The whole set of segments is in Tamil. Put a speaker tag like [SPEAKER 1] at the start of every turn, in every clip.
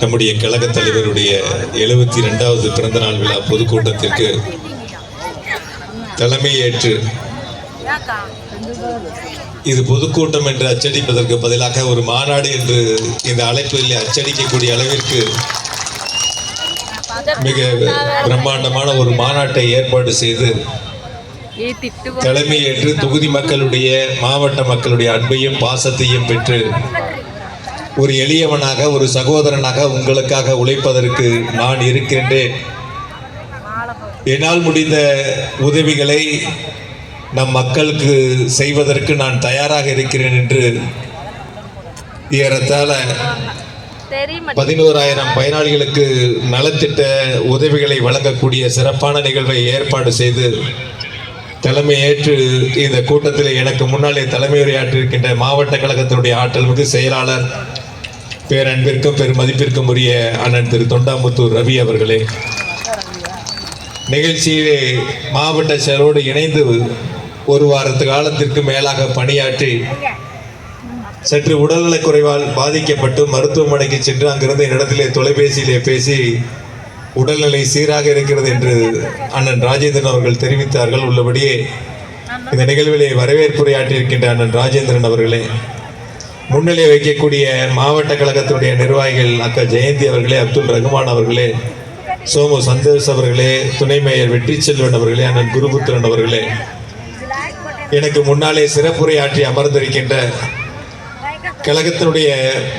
[SPEAKER 1] நம்முடைய கழக தலைவருடைய எழுபத்தி ரெண்டாவது பிறந்தநாள் விழா பொதுக்கூட்டத்திற்கு தலைமையேற்று இது பொதுக்கூட்டம் என்று அச்சடிப்பதற்கு பதிலாக ஒரு மாநாடு என்று இந்த அழைப்பில் அச்சடிக்கக்கூடிய அளவிற்கு மிக பிரம்மாண்டமான ஒரு மாநாட்டை ஏற்பாடு செய்து தலைமையேற்று தொகுதி மக்களுடைய மாவட்ட மக்களுடைய அன்பையும் பாசத்தையும் பெற்று ஒரு எளியவனாக ஒரு சகோதரனாக உங்களுக்காக உழைப்பதற்கு நான் இருக்கின்றேன். என்னால் முடிந்த உதவிகளை நம் மக்களுக்கு செய்வதற்கு நான் தயாராக இருக்கிறேன் என்று ஏறத்தாழ பதினோராயிரம் பயனாளிகளுக்கு நலத்திட்ட உதவிகளை வழங்கக்கூடிய சிறப்பான நிகழ்வை ஏற்பாடு செய்து தலைமையேற்று இந்த கூட்டத்தில் எனக்கு முன்னாலே தலைமையுரையாற்றிருக்கின்ற மாவட்ட கழகத்தினுடைய ஆற்றல் மிகு செயலாளர் பேரன்பிற்கும் பெருமதிப்பிற்கும் உரிய அண்ணன் திரு தொண்டாமுத்தூர் ரவி அவர்களே. நிகழ்ச்சியிலே மாவட்ட செயலோடு இணைந்து ஒரு வாரத்து காலத்திற்கு மேலாக பணியாற்றி சற்று உடல்நலக் குறைவால் பாதிக்கப்பட்டு மருத்துவமனைக்கு சென்று அங்கிருந்து என்னிடத்திலே தொலைபேசியிலே பேசி உடல்நிலை சீராக இருக்கிறது என்று அண்ணன் ராஜேந்திரன் அவர்கள் தெரிவித்தார்கள். உள்ளபடியே இந்த நிகழ்விலே வரவேற்புரையாற்றியிருக்கின்ற அண்ணன் ராஜேந்திரன் அவர்களே முன்னிலை வைக்கக்கூடிய மாவட்ட கழகத்துடைய நிர்வாகிகள் அக்கா ஜெயந்தி அவர்களே அப்துல் ரகுமான் அவர்களே சோமு சந்தோஷ் அவர்களே துணை மேயர் வெற்றி செல்வன் அவர்களே அண்ணன் குருபுத்திரன் அவர்களே எனக்கு முன்னாலே சிறப்புரையாற்றி அமர்ந்திருக்கின்ற கழகத்தினுடைய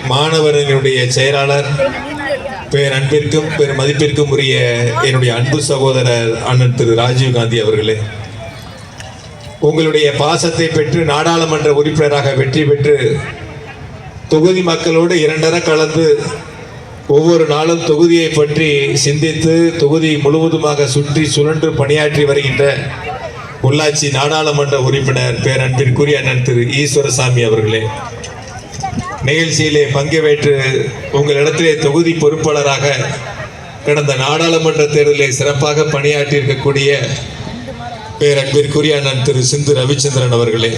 [SPEAKER 1] மாணவர்களுடைய செயலாளர் பேர் அன்பிற்கும் பேர் மதிப்பிற்கும் உரிய என்னுடைய அன்பு சகோதரர் அண்ணன் திரு ராஜீவ் காந்தி அவர்களே. உங்களுடைய பாசத்தை பெற்று நாடாளுமன்ற உறுப்பினராக வெற்றி பெற்று தொகுதி மக்களோடு இரண்டர கலந்து ஒவ்வொரு நாளும் தொகுதியை பற்றி சிந்தித்து தொகுதி முழுவதுமாக சுற்றி சுழன்று பணியாற்றி வருகின்ற உள்ளாட்சி நாடாளுமன்ற உறுப்பினர் பேரன்பிற்குரிய அண்ணன் திரு ஈஸ்வரசாமி அவர்களே. நிகழ்ச்சியிலே பங்கேற்று உங்களிடத்திலே தொகுதி பொறுப்பாளராக கடந்த நாடாளுமன்ற தேர்தலில் சிறப்பாக பணியாற்றி இருக்கக்கூடிய பேரன்பிற்குரிய அண்ணன் திரு சிந்து ரவிச்சந்திரன் அவர்களே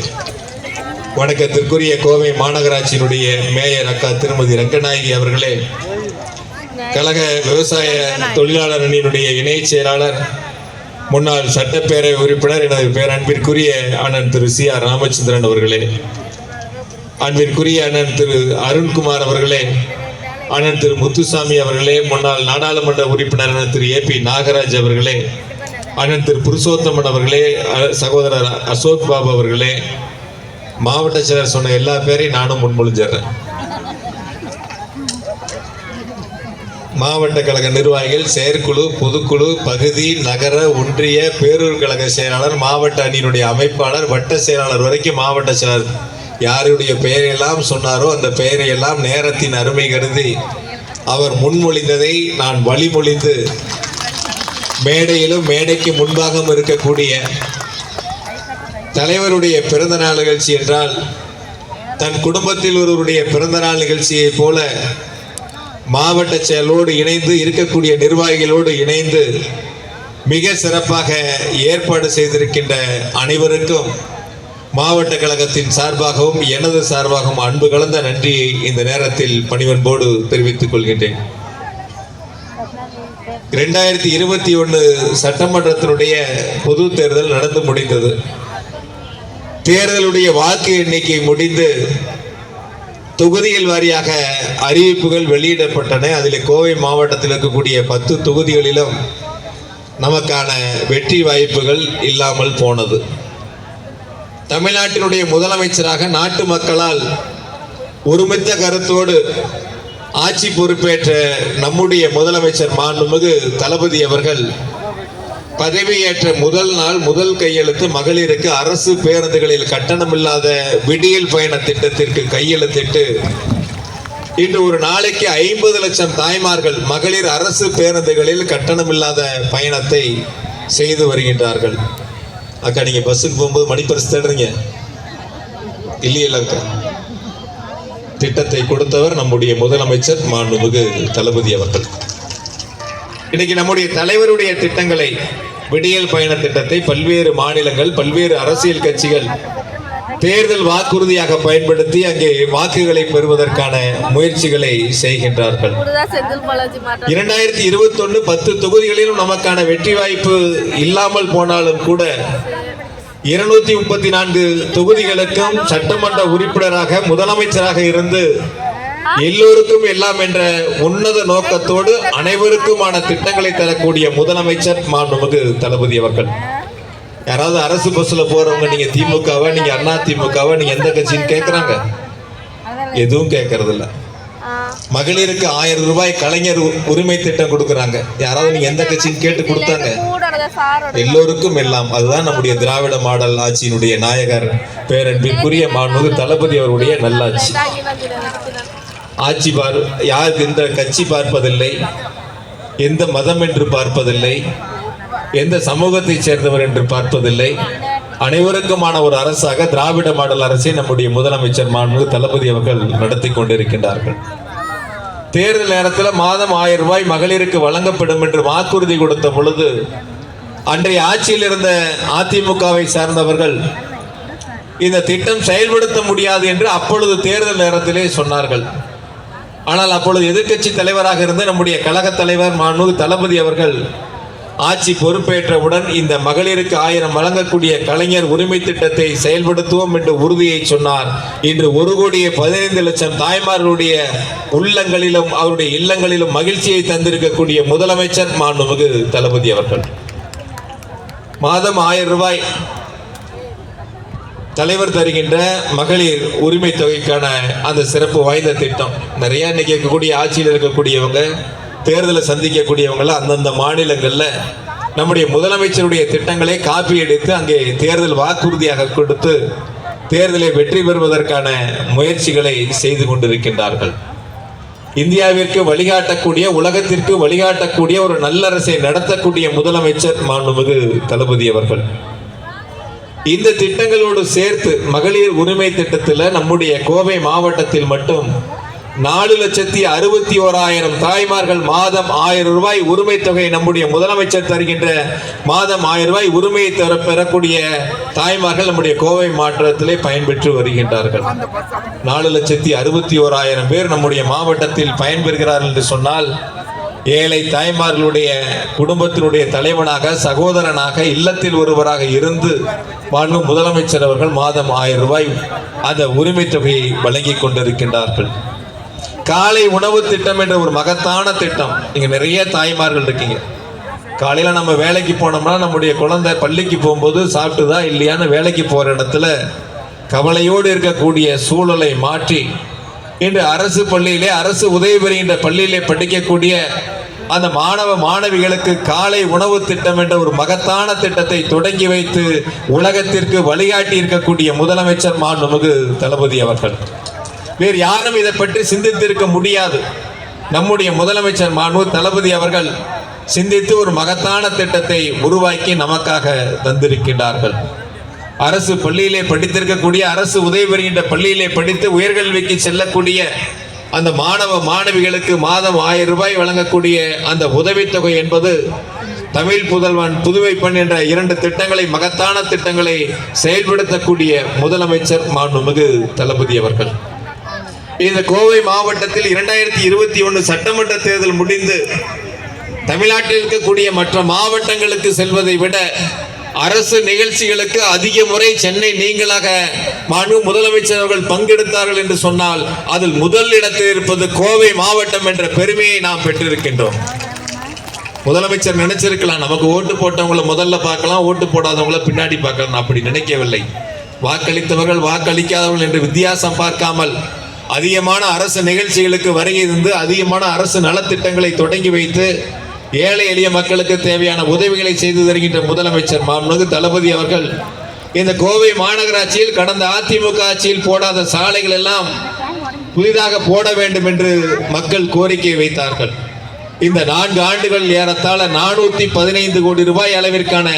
[SPEAKER 1] வணக்கத்திற்குரிய கோவை மாநகராட்சியினுடைய மேயர் அக்கா திருமதி ரங்கநாயகி அவர்களே கழக விவசாய தொழிலாளர் அணியினுடைய இணை செயலாளர் முன்னாள் சட்டப்பேரவை உறுப்பினர் எனது பேரன்பிற்குரிய அண்ணன் திரு சி ஆர் ராமச்சந்திரன் அவர்களே அன்பிற்குரிய அண்ணன் திரு அருண்குமார் அவர்களே அண்ணன் திரு முத்துசாமி அவர்களே முன்னாள் நாடாளுமன்ற உறுப்பினர் அண்ணன் திரு ஏ பி நாகராஜ் அவர்களே அண்ணன் திரு புருஷோத்தமன் அவர்களே அ- சகோதரர் அசோக் பாபு அவர்களே மாவட்ட செயலர் சொன்ன எல்லா பேரையும் நானும் முன்மொழிஞ்சிடுறேன். மாவட்ட கழக நிர்வாகிகள் செயற்குழு பொதுக்குழு பகுதி நகர ஒன்றிய பேரூர் கழக செயலாளர் மாவட்ட அணியினுடைய அமைப்பாளர் வட்ட செயலாளர் வரைக்கும் மாவட்ட செயலர் யாருடைய பெயரையெல்லாம் சொன்னாரோ அந்த பெயரையெல்லாம் நேரத்தின் அருமை கருதி அவர் முன்மொழிந்ததை நான் வழிமொழிந்து மேடையிலும் மேடைக்கு முன்பாகவும் இருக்கக்கூடிய தலைவருடைய பிறந்த நாள் நிகழ்ச்சி என்றால் தன் குடும்பத்தில் ஒருவருடைய பிறந்த நாள் நிகழ்ச்சியைப் போல மாவட்ட செயலோடு இணைந்து இருக்கக்கூடிய நிர்வாகிகளோடு இணைந்து மிக சிறப்பாக ஏற்பாடு செய்திருக்கின்ற அனைவருக்கும் மாவட்ட கழகத்தின் சார்பாகவும் எனது சார்பாகவும் அன்பு கலந்த நன்றியை இந்த நேரத்தில் பணிவன்போடு தெரிவித்துக் கொள்கின்றேன். இரண்டாயிரத்தி இருபத்தி ஒன்று சட்டமன்றத்தினுடைய பொது தேர்தல் நடந்து முடிந்தது. தேர்தலுடைய வாக்கு எண்ணிக்கை முடிந்து தொகுதிகள் வாரியாக அறிவிப்புகள் வெளியிடப்பட்டன. அதில் கோவை மாவட்டத்தில் இருக்கக்கூடிய பத்து தொகுதிகளிலும் நமக்கான வெற்றி வாய்ப்புகள் இல்லாமல் போனது. தமிழ்நாட்டினுடைய முதலமைச்சராக நாட்டு மக்களால் ஒருமித்த கருத்தோடு ஆட்சி பொறுப்பேற்ற நம்முடைய முதலமைச்சர் மாண்புமிகு தளபதி அவர்கள் பதவியேற்ற முதல் நாள் முதல் கையெழுத்து மகளிருக்கு அரசு பேருந்துகளில் கட்டணமில்லாத விடியல் பயண திட்டத்திற்கு கையெழுத்திட்டு இன்று ஒரு நாளைக்கு ஐம்பது லட்சம் தாய்மார்கள் மகளிர் அரசு பேருந்துகளில் கட்டணமில்லாத பயணத்தை செய்து வருகின்றார்கள். அக்கா நீங்க பஸ்ஸுக்கு போகும்போது மணிப்பரிசு தேடுறீங்க? இல்லையில அக்கா. திட்டத்தை கொடுத்தவர் நம்முடைய முதலமைச்சர் மாண்புமிகு தளபதி அவர்கள். இன்னைக்கு நம்முடைய தலைவருடைய திட்டங்களை விடியல் பயண திட்டத்தை பல்வேறு மாநிலங்கள் பல்வேறு அரசியல் கட்சிகள் தேர்தல் வாக்குறுதியாக பயன்படுத்தி அங்கே வாக்குகளை பெறுவதற்கான முயற்சிகளை செய்கின்றார்கள். இரண்டாயிரத்தி இருபத்தொன்னு பத்து தொகுதிகளிலும் நமக்கான வெற்றி வாய்ப்பு இல்லாமல் போனாலும் கூட இருநூத்தி முப்பத்தி நான்கு தொகுதிகளுக்கும் சட்டமன்ற உறுப்பினராக முதலமைச்சராக இருந்து எல்லோருக்கும் எல்லாம் என்ற உன்னத நோக்கத்தோடு அனைவருக்குமான திட்டங்களை தரக்கூடிய முதலமைச்சர் மாண்புமிகு தளபதி அவர்கள். யாராவது அரசு பஸ்ல போறவங்க நீங்க திமுகவா நீங்க அண்ணா திமுகவா நீங்க எந்த கட்சின்னு கேக்குறாங்க? எதுவும் கேட்கறது இல்ல மகளிருக்கு ஆயிரம் ரூபாய் கலைஞர் உரிமை திட்டம் கொடுக்கறாங்க. யாராவது நீங்க எந்த கட்சின்னு கேட்டு கொடுத்தாங்க? எல்லோருக்கும் எல்லாம் அதுதான் நம்முடைய திராவிட மாடல் ஆட்சியினுடைய நாயகர் பேரன்பிற்குரிய மாண்புமிகு தளபதி அவருடைய நல்லாட்சி. ஆட்சி பார் யாருக்கு எந்த கட்சி பார்ப்பதில்லை? எந்த மதம் என்று பார்ப்பதில்லை? எந்த சமூகத்தை சேர்ந்தவர் என்று பார்ப்பதில்லை. அனைவருக்குமான ஒரு அரசாக திராவிட மாடல் அரசை நம்முடைய முதலமைச்சர் மாண்பு தளபதி அவர்கள் நடத்தி கொண்டிருக்கின்றார்கள். தேர்தல் நேரத்தில் மாதம் ஆயிரம் ரூபாய் மகளிருக்கு வழங்கப்படும் என்று வாக்குறுதி கொடுத்த பொழுது அன்றைய ஆட்சியில் இருந்த அதிமுகவை சார்ந்தவர்கள் இந்த திட்டம் செயல்படுத்த முடியாது என்று அப்பொழுது தேர்தல் நேரத்திலே சொன்னார்கள். ஆனால் அப்பொழுது எதிர்க்கட்சி தலைவராக இருந்த நம்முடைய கழக தலைவர் மாண்பு தளபதி அவர்கள் ஆட்சி பொறுப்பேற்றவுடன் இந்த மகளிருக்கு ஆயிரம் வழங்கக்கூடிய கலைஞர் உரிமை திட்டத்தை செயல்படுத்துவோம் என்று உறுதியை சொன்னார். இன்று ஒரு கோடியே பதினைந்து லட்சம் தாய்மார்களுடைய உள்ளங்களிலும் அவருடைய இல்லங்களிலும் மகிழ்ச்சியை தந்திருக்கக்கூடிய முதலமைச்சர் மாண்புமிகு தளபதி அவர்கள். மாதம் ஆயிரம் ரூபாய் தலைவர் தருகின்ற மகளிர் உரிமை தொகைக்கான அந்த சிறப்பு வாய்ந்த திட்டம். நிறைய இன்னைக்கு இருக்கக்கூடிய ஆட்சியில் இருக்கக்கூடியவங்க தேர்தலை சந்திக்கக்கூடியவங்கள அந்தந்த மாநிலங்களில் நம்முடைய முதலமைச்சருடைய திட்டங்களை காப்பி எடுத்து அங்கே தேர்தல் வாக்குறுதியாக கொடுத்து தேர்தலை வெற்றி பெறுவதற்கான முயற்சிகளை செய்து கொண்டிருக்கின்றார்கள். இந்தியாவிற்கு வழிகாட்டக்கூடிய உலகத்திற்கு வழிகாட்டக்கூடிய ஒரு நல்லரசை நடத்தக்கூடிய முதலமைச்சர் மாண்புமிகு தளபதி அவர்கள். இந்த திட்டங்களோடு சேர்த்து மகளிர் உரிமை திட்டத்தில் நம்முடைய கோவை மாவட்டத்தில் மட்டும் நாலு லட்சத்தி அறுபத்தி ஓராயிரம் தாய்மார்கள் மாதம் ஆயிரம் ரூபாய் உரிமை தொகை நம்முடைய முதலமைச்சர் தருகின்ற மாதம் ஆயிரம் ரூபாய் உரிமையை தர பெறக்கூடிய தாய்மார்கள் நம்முடைய கோவை மாற்றத்திலே பயன்பெற்று வருகின்றார்கள். நாலு லட்சத்தி அறுபத்தி ஓராயிரம் பேர் நம்முடைய மாவட்டத்தில் பயன்பெறுகிறார்கள் என்று சொன்னால் ஏழை தாய்மார்களுடைய குடும்பத்தினுடைய தலைவனாக சகோதரனாக இல்லத்தில் ஒருவராக இருந்து வாழும் முதலமைச்சர் அவர்கள் மாதம் ஆயிரம் ரூபாய் அந்த உரிமை தொகையை வழங்கி கொண்டிருக்கின்றார்கள். காலை உணவு திட்டம் என்ற ஒரு மகத்தான திட்டம். நீங்கள் நிறைய தாய்மார்கள் இருக்கீங்க. காலையில நம்ம வேலைக்கு போனோம்னா நம்முடைய குழந்தை பள்ளிக்கு போகும்போது சாப்பிட்டுதா இல்லையான்னு வேலைக்கு போற இடத்துல கவலையோடு இருக்கக்கூடிய சூழலை மாற்றி இன்று அரசு பள்ளியிலே அரசு உதவி பெறுகின்ற பள்ளியிலே படிக்கக்கூடிய அந்த மாணவ மாணவிகளுக்கு காலை உணவு திட்டம் என்ற ஒரு மகத்தான திட்டத்தை தொடங்கி வைத்து உலகத்திற்கு வழிகாட்டி இருக்கக்கூடிய முதலமைச்சர் மாண்புமிகு தளபதி அவர்கள். வேறு யாரும் இதை பற்றி சிந்தித்திருக்க முடியாது. நம்முடைய முதலமைச்சர் மானு தளபதி அவர்கள் சிந்தித்து ஒரு மகத்தான திட்டத்தை உருவாக்கி நமக்காக தந்திருக்கின்றார்கள். அரசு பள்ளியிலே படித்திருக்கக்கூடிய அரசு உதவி பெறுகின்ற பள்ளியிலே படித்து உயர்கல்விக்கு செல்லக்கூடிய அந்த மாணவ மாணவிகளுக்கு மாதம் ஆயிரம் ரூபாய் வழங்கக்கூடிய அந்த உதவித்தொகை என்பது தமிழ் புதல்வன் புதுவை பெண் என்ற இரண்டு திட்டங்களை மகத்தான திட்டங்களை செயல்படுத்தக்கூடிய முதலமைச்சர் மாண்புமிகு தளபதி அவர்கள். இந்த கோவை மாவட்டத்தில் இரண்டாயிரத்தி இருபத்தி ஒன்று சட்டமன்ற தேர்தல் முடிந்து தமிழ்நாட்டில் இருக்கக்கூடிய மற்ற மாவட்டங்களுக்கு செல்வதை விட அரசு நிகழ்ச்சிகளுக்கு அதிக முறை சென்னை நீங்களாக மாண்பு முதலமைச்சர் அவர்கள் பங்கெடுத்தார்கள் என்று சொன்னால் அதில் முதல் இடத்தில் இருப்பது கோவை மாவட்டம் என்ற பெருமையை நாம் பெற்றிருக்கின்றோம். முதலமைச்சர் நினைச்சிருக்கலாம் நமக்கு ஓட்டு போட்டவங்கள முதல்ல பார்க்கலாம் ஓட்டு போடாதவங்களை பின்னாடி பார்க்கலாம். நான் அப்படி நினைக்கவில்லை. வாக்களித்தவர்கள் வாக்களிக்காதவர்கள் என்று வித்தியாசம் பார்க்காமல் அதிகமான அரசு நிகழ்ச்சிகளுக்கு வருகை இருந்து அதிகமான அரசு நலத்திட்டங்களை தொடங்கி வைத்து ஏழை எளிய மக்களுக்கு தேவையான உதவிகளை செய்து தருகின்ற முதலமைச்சர் மாமனுக்கு தளபதி அவர்கள் இந்த கோவை மாநகராட்சியில் கடந்த அதிமுக ஆட்சியில் போடாத சாலைகள் எல்லாம் புதிதாக போட வேண்டும் என்று மக்கள் கோரிக்கை வைத்தார்கள். இந்த நான்கு ஆண்டுகள் ஏறத்தாழ நானூத்தி பதினைந்து கோடி ரூபாய் அளவிற்கான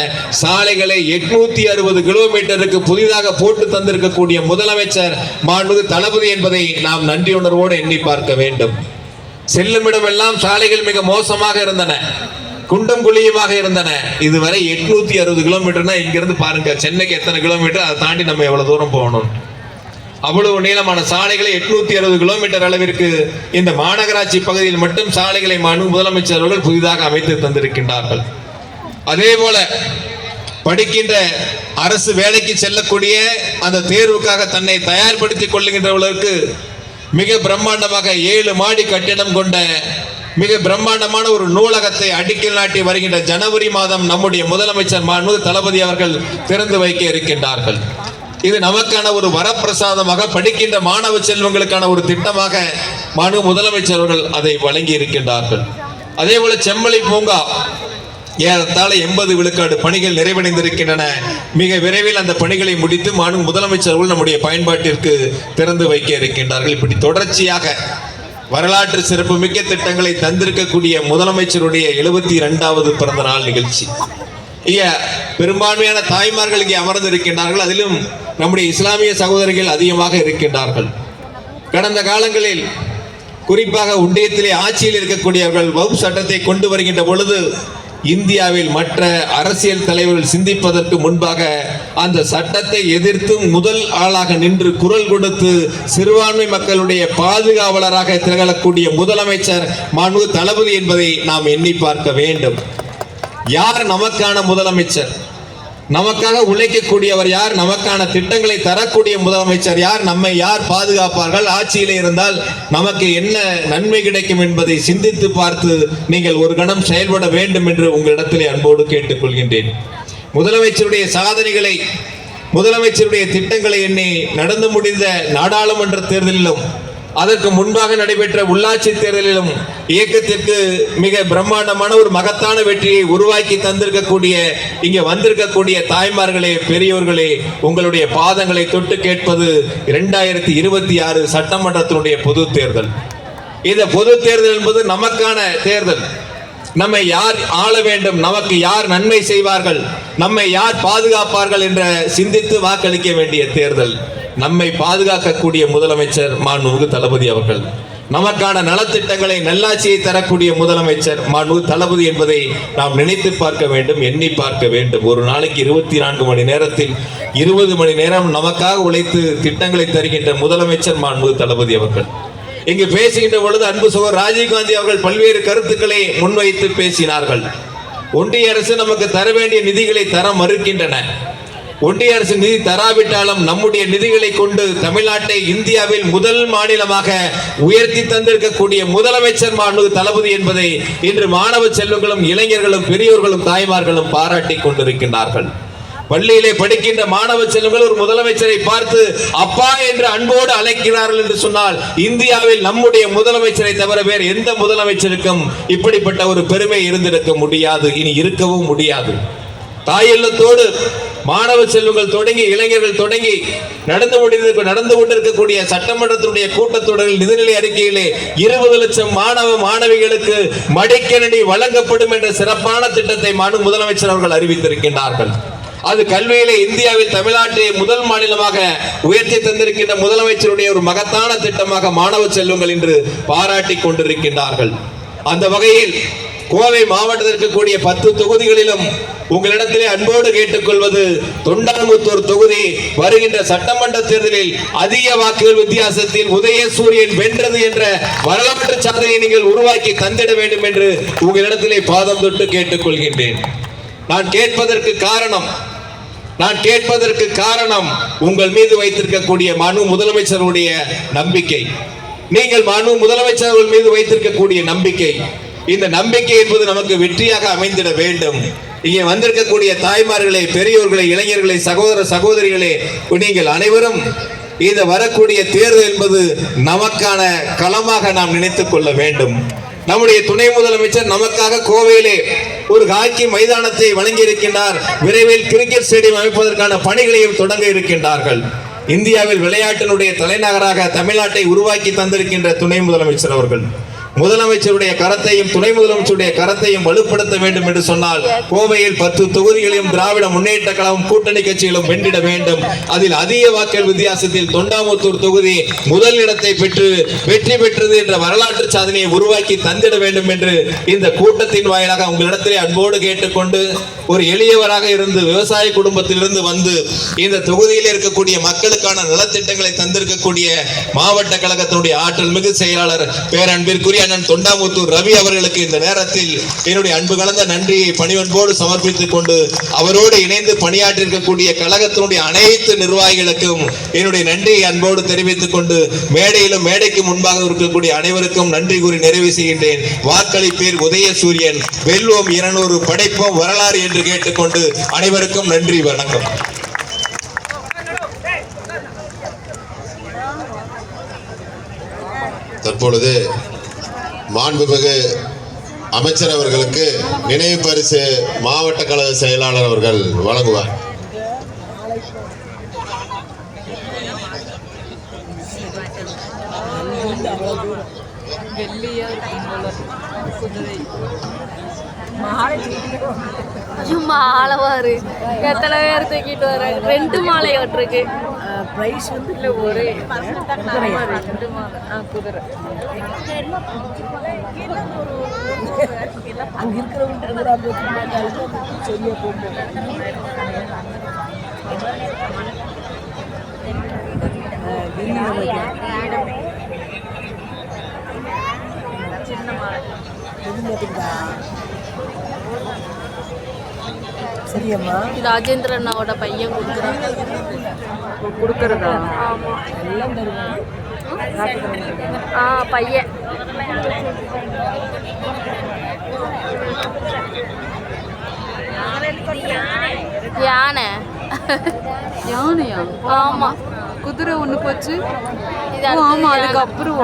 [SPEAKER 1] சாலைகளை எட்நூத்தி அறுபது கிலோமீட்டருக்கு புதிதாக போட்டு தந்திருக்கக்கூடிய முதலமைச்சர் மாண்புமிகு தளபதி என்பதை நாம் நன்றியுணர்வோடு எண்ணி பார்க்க வேண்டும். செல்லுமிடமெல்லாம் சாலைகள் மிக மோசமாக இருந்தன. குண்டும் குழியுமாக இருந்தன. இதுவரை எட்நூத்தி அறுபது கிலோமீட்டர்னா இங்கிருந்து பாருங்க சென்னைக்கு எத்தனை கிலோமீட்டர்? அதை தாண்டி நம்ம எவ்வளவு தூரம் போகணும்? அவ்வளவு நீளமான சாலைகளை எட்நூத்தி அறுபது கிலோமீட்டர் அளவிற்கு இந்த மாநகராட்சி பகுதியில் மட்டும் சாலைகளை மனு முதலமைச்சர் அவர்கள் புதிதாக அமைத்து தந்திருக்கின்றார்கள். அதே போல படிக்கின்ற அரசு வேலைக்கு செல்லக்கூடிய அந்த தேர்வுக்காக தன்னை தயார்படுத்திக் கொள்ளுகின்றவர்களுக்கு மிக பிரம்மாண்டமாக ஏழு மாடி கட்டிடம் கொண்ட மிக பிரம்மாண்டமான ஒரு நூலகத்தை அடிக்கல் நாட்டி வருகின்ற ஜனவரி மாதம் நம்முடைய முதலமைச்சர் மாண்பு தளபதி அவர்கள் திறந்து வைக்க இருக்கின்றார்கள். இது நமக்கான ஒரு வரப்பிரசாதமாக படிக்கின்ற மாணவ செல்வங்களுக்கான ஒரு திட்டமாக மனு முதலமைச்சர் அவர்கள் அதை வழங்கி இருக்கின்றார்கள். அதே போல செம்மலை பூங்கா ஏறத்தாழ எண்பது விழுக்காடு பணிகள் நிறைவடைந்திருக்கின்றன. மிக விரைவில் அந்த பணிகளை முடித்து மாண்பு முதலமைச்சர்கள் நம்முடைய பயன்பாட்டிற்கு திறந்து வைக்க இருக்கின்றார்கள். இப்படி தொடர்ச்சியாக வரலாற்று சிறப்புமிக்க திட்டங்களை தந்திருக்கக்கூடிய முதலமைச்சருடைய எழுபத்தி இரண்டாவது பிறந்த நாள் நிகழ்ச்சி. இங்க பெரும்பான்மையான தாய்மார்கள் இங்கே அமர்ந்திருக்கின்றார்கள். அதிலும் நம்முடைய இஸ்லாமிய சகோதரிகள் அதிகமாக இருக்கின்றார்கள். கடந்த காலங்களில் குறிப்பாக ஒன்றியத்திலே ஆட்சியில் இருக்கக்கூடியவர்கள் வகுப்பு சட்டத்தை கொண்டு வருகின்ற பொழுது இந்தியாவில் மற்ற அரசியல் தலைவர்கள் சிந்திப்பதற்கு முன்பாக அந்த சட்டத்தை எதிர்த்து முதல் ஆளாக நின்று குரல் கொடுத்து சிறுபான்மை மக்களுடைய பாதுகாவலராக திகழக்கூடிய முதலமைச்சர் மாண்பு தளபதி என்பதை நாம் எண்ணி பார்க்க வேண்டும். யார் நமக்கான முதலமைச்சர்? நமக்காக உழைக்கக்கூடியவர் யார்? நமக்கான திட்டங்களை தரக்கூடிய முதலமைச்சர் யார்? நம்மை யார் பாதுகாப்பார்கள்? ஆட்சியில் இருந்தால் நமக்கு என்ன நன்மை கிடைக்கும் என்பதை சிந்தித்து பார்த்து நீங்கள் ஒரு கணம் செயல்பட வேண்டும் என்று உங்களிடத்திலே அன்போடு கேட்டுக்கொள்கின்றேன். முதலமைச்சருடைய சாதனைகளை முதலமைச்சருடைய திட்டங்களை எண்ணி நடந்து முடிந்த நாடாளுமன்ற தேர்தலிலும் அதற்கு முன்பாக நடைபெற்ற உள்ளாட்சி தேர்தலிலும் இயக்கத்திற்கு மிக பிரம்மாண்டமான ஒரு மகத்தான வெற்றியை உருவாக்கி தந்திருக்கக்கூடிய இங்கே வந்திருக்கக்கூடிய தாய்மார்களே பெரியோர்களே உங்களுடைய பாதங்களை தொட்டு கேட்பது இரண்டாயிரத்தி இருபத்தி ஆறு சட்டமன்றத்தினுடைய பொது தேர்தல். இந்த பொது தேர்தல் என்பது நமக்கான தேர்தல். நம்மை யார் ஆள வேண்டும்? நமக்கு யார் நன்மை செய்வார்கள்? நம்மை யார் பாதுகாப்பார்கள் என்ற சிந்தித்து வாக்களிக்க வேண்டிய தேர்தல். நம்மை பாதுகாக்கக்கூடிய முதலமைச்சர் மாண்புமிகு தளபதி அவர்கள். நமக்கான நலத்திட்டங்களை நல்லாட்சியை தரக்கூடிய முதலமைச்சர் மாண்புமிகு தளபதி என்பதை நாம் நினைத்து பார்க்க வேண்டும் எண்ணி பார்க்க வேண்டும். ஒரு நாளைக்கு இருபத்தி நான்கு மணி நேரத்தில் இருபது மணி நேரம் நமக்காக உழைத்து திட்டங்களை தருகின்ற முதலமைச்சர் மாண்புமிகு தளபதி அவர்கள். இங்கு பேசுகின்ற பொழுது அன்பு சகோதரர் ராஜீவ்காந்தி அவர்கள் பல்வேறு கருத்துக்களை முன்வைத்து பேசினார்கள். ஒன்றிய அரசு நமக்கு தர வேண்டிய நிதிகளை தர மறுக்கின்றன. ஒன்றிய அரசு நிதி தராவிட்டாலும் நம்முடைய நிதிகளை கொண்டு தமிழ்நாட்டை இந்தியாவில் முதல் மாநிலமாக உயர்த்தி தந்திருக்கக்கூடிய முதலமைச்சர் மாண்பு தளபதி என்பதை இன்று மாணவ செல்வங்களும் இளைஞர்களும் பெரியோர்களும் தாய்மார்களும் பாராட்டி கொண்டிருக்கின்றார்கள். பள்ளியிலே படிக்கின்ற மாணவ செல்வங்கள் ஒரு முதலமைச்சரை பார்த்து அப்பா என்று அன்போடு அழைக்கிறார்கள் என்று சொன்னால் இந்தியாவில் நம்முடைய முதலமைச்சரை தவிர வேறு எந்த முதலமைச்சருக்கும் இப்படிப்பட்ட ஒரு பெருமை இருந்திருக்க முடியாது இனி இருக்கவும் முடியாது. தாயெல்லத்தோடு மாணவ செல்வங்கள் தொடங்கி இளைஞர்கள் தொடங்கி நடந்து முடிந்திருக்க நடந்து கொண்டிருக்கக்கூடிய சட்டமன்றத்தினுடைய கூட்டத்தொடரில் நிதிநிலை அறிக்கையிலே இருபது லட்சம் மாணவ மாணவிகளுக்கு மடிக்கணினி வழங்கப்படும் என்ற சிறப்பான திட்டத்தை மாநில முதலமைச்சர் அவர்கள் அறிவித்திருக்கின்றார்கள். அது கல்வியிலே இந்தியாவில் தமிழ்நாட்டை முதல் மாநிலமாக உயர்த்தி தந்திருக்கின்ற முதலமைச்சருடைய ஒரு மகத்தான திட்டமாக மாணவ செல்வங்கள் என்று பாராட்டி கொண்டிருக்கின்றார்கள். அந்த வகையில் கோவை மாவட்டத்திற்கு கூடிய பத்து தொகுதிகளிலும் உங்களிடத்திலே அன்போடு கேட்டுக்கொள்வது தொண்டாமுத்தூர் தொகுதி வருகின்ற சட்டமன்ற தேர்தலில் அதிக வாக்குகள் வித்தியாசத்தில் உதயசூரியன் வென்றது என்ற வரலாற்று சாதனையை நீங்கள் உருவாக்கி தந்திட வேண்டும் என்று உங்களிடத்திலே பாதம் தொட்டு கேட்டுக்கொள்கின்றேன். நான் கேட்பதற்கு காரணம் நான் கேட்பதற்கு காரணம் உங்கள் மீது வைத்திருக்கக்கூடிய மனு முதலமைச்சருடைய நம்பிக்கை. நீங்கள் மனு முதலமைச்சர் மீது வைத்திருக்கக்கூடிய நம்பிக்கை. இந்த நம்பிக்கை என்பது நமக்கு வெற்றியாக அமைந்திட வேண்டும். இங்கே வந்திருக்கக்கூடிய தாய்மார்களே பெரியோர்களே இளைஞர்களே சகோதர சகோதரிகளே நீங்கள் அனைவரும் இந்த வரக்கூடிய தேர்தல் என்பது நமக்கான களமாக நாம் நினைத்துக் கொள்ள வேண்டும். நம்முடைய துணை முதலமைச்சர் நமக்காக கோவையிலே ஒரு ஹாக்கி மைதானத்தை வழங்கி இருக்கின்றார் விரைவில் கிரிக்கெட் ஸ்டேடியம் அமைப்பதற்கான பணிகளையும் தொடங்க இருக்கின்றார்கள். இந்தியாவில் விளையாட்டினுடைய தலைநகராக தமிழ்நாட்டை உருவாக்கி தந்திருக்கின்ற துணை முதலமைச்சர் அவர்கள். முதலமைச்சருடைய கரத்தையும் துணை முதலமைச்சருடைய கரத்தையும் வலுப்படுத்த வேண்டும் என்று சொன்னால் கோவையில் பத்து தொகுதிகளையும் திராவிட முன்னேற்ற கழகம் கூட்டணி கட்சிகளும் வென்றிட வேண்டும். அதில் அதிக வாக்கள் வித்தியாசத்தில் தொண்டாமுத்தூர் தொகுதி முதல் இடத்தை பெற்று வெற்றி பெற்றது என்ற வரலாற்று சாதனையை உருவாக்கி தந்திட வேண்டும் என்று இந்த கூட்டத்தின் வாயிலாக உங்களிடத்திலே அன்போடு கேட்டுக்கொண்டு ஒரு எளியவராக இருந்து விவசாய குடும்பத்திலிருந்து வந்து இந்த தொகுதியில் இருக்கக்கூடிய மக்களுக்கான நலத்திட்டங்களை தந்திருக்கக்கூடிய மாவட்ட கழகத்தினுடைய ஆற்றல் மிகு செயலாளர் பேரன்பிற்குரிய அண்ணன் தொண்டாமுத்தூர் ரவி அவர்களுக்கு இந்த நேரத்தில் என்னுடைய அன்பு கலந்த நன்றியை பணிவன்போடு சமர்ப்பித்துக் கொண்டு அவரோடு இணைந்து பணியாற்றிருக்கக்கூடிய கழகத்தினுடைய அனைத்து நிர்வாகிகளுக்கும் என்னுடைய நன்றியை அன்போடு தெரிவித்துக் கொண்டு மேடையிலும் மேடைக்கு முன்பாக இருக்கக்கூடிய அனைவருக்கும் நன்றி கூறி நிறைவு செய்கின்றேன். வாக்களிப்பீர் உதயசூரியன். வெல்வோம் இருநூறு படைப்போம் வரலாறு என்று கேட்டுக்கொண்டு அனைவருக்கும் நன்றி வணக்கம்.
[SPEAKER 2] தற்பொழுது மாண்புமிகு அமைச்சர் அவர்களுக்கு நினைவு பரிசு மாவட்ட கழக செயலாளர் அவர்கள் வழங்குவார்.
[SPEAKER 3] மாலை ஆளவாரு எத்தனை பேர் தூக்கிட்டு வர? ரெண்டு மாலை ஒட்டிருக்கு
[SPEAKER 4] ப்ரைஸ் வந்து இல்லை ஒரே
[SPEAKER 3] குதிரை.
[SPEAKER 4] அங்கே இருக்கிறவங்க இருக்கிற சரியா போகும்? சரியம்மா
[SPEAKER 3] ராஜேந்திர அண்ணாவோட பையன் கொடுக்குறான்
[SPEAKER 4] கொடுக்கறதா?
[SPEAKER 3] ஆமா.
[SPEAKER 4] எல்லாம் தருவாங்க
[SPEAKER 3] ஆ பையன். யானை.
[SPEAKER 5] யானையா?
[SPEAKER 3] ஆமா.
[SPEAKER 5] குதிரை ஒண்ணு போச்சு. ஆமா அதுக்கப்புறம்.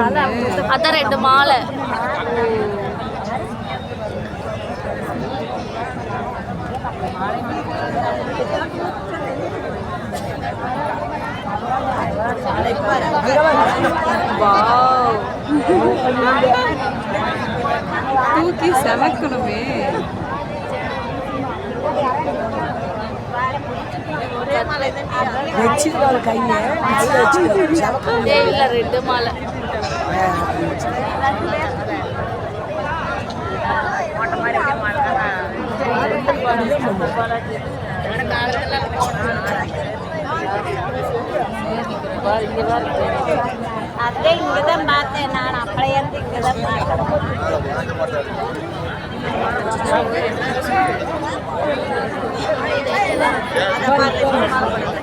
[SPEAKER 3] அதான் ரெண்டு மாலை.
[SPEAKER 5] தூக்கி செமக்கணுமே
[SPEAKER 4] வச்சுக்கிறாள் கையை கையில் வச்சுக்கிறாள்
[SPEAKER 3] இல்ல ரெண்டு மாலை
[SPEAKER 6] அதே இங்கே தான் பார்த்தேன் நான் அப்படியே இருந்து இங்கே தான் பார்த்தேன் அதை பார்த்து